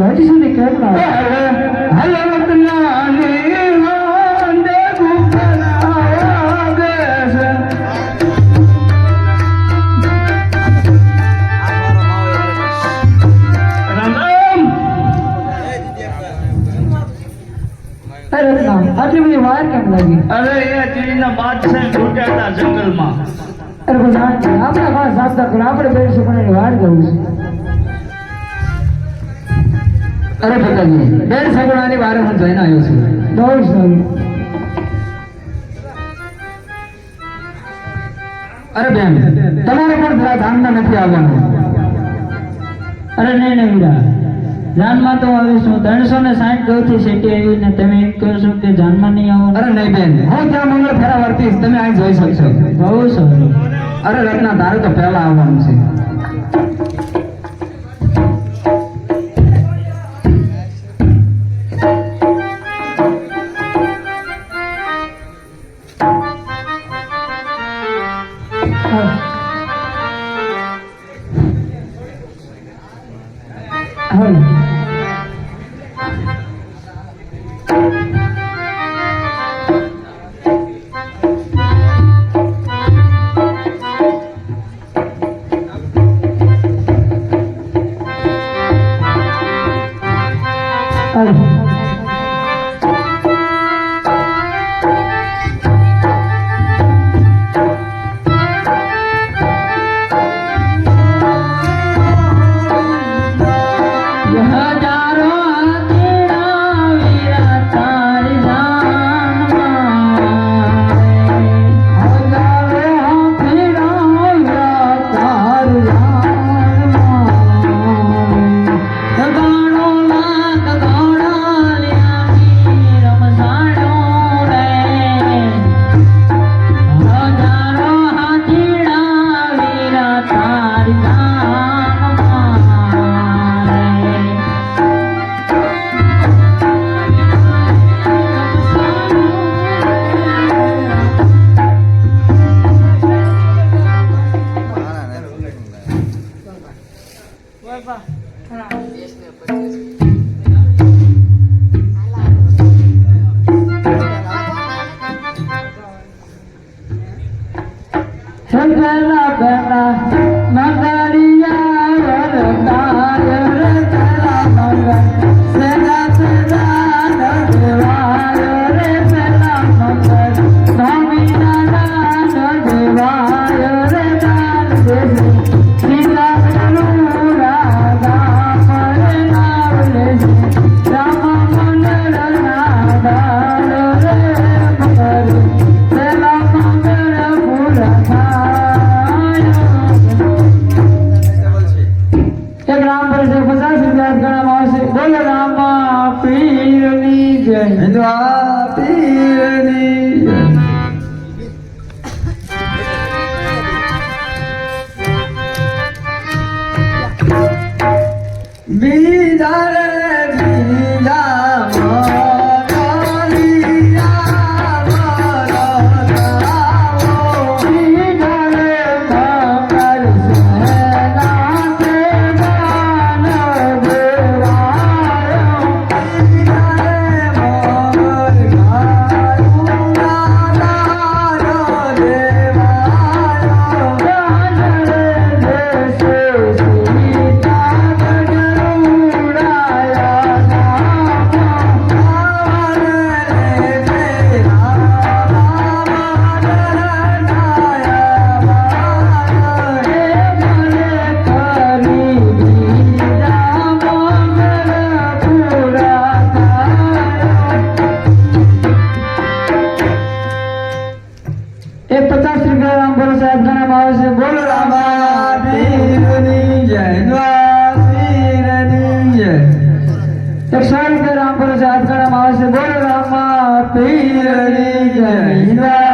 હાજી સુધી કેમ ના આવ્યું? અરે, આટલી બધી વાર કેમ લાગી અરે, એ ચીડીના છૂટ્યા હતા જંગલમાં અરે બેન તમારે પણ પેલા ધામમાં નથી આવવાનું અરે નહીં નહીં વીરા જાનમાં તો આવીશું ત્રણસો ને સાઠ ગૌથી શેટી આવીને તમે એમ કહો છો કે જાનમાં નહીં આવો અરે નહીં બેન હું ત્યાં મંગળ ફેરા વર્તીશ, તમે અહીં જોઈ શકશો. બહુ સારું અરે રત્ના તારે તો પહેલા આવવાનું છે. Ay. Take that up and Amén. शांत राम प्रसाद का नमाज बोल रामा पीरणी जमीना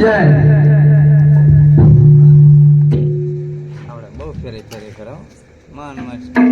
જય. બહુ ફેરે ફેરે કરો. મન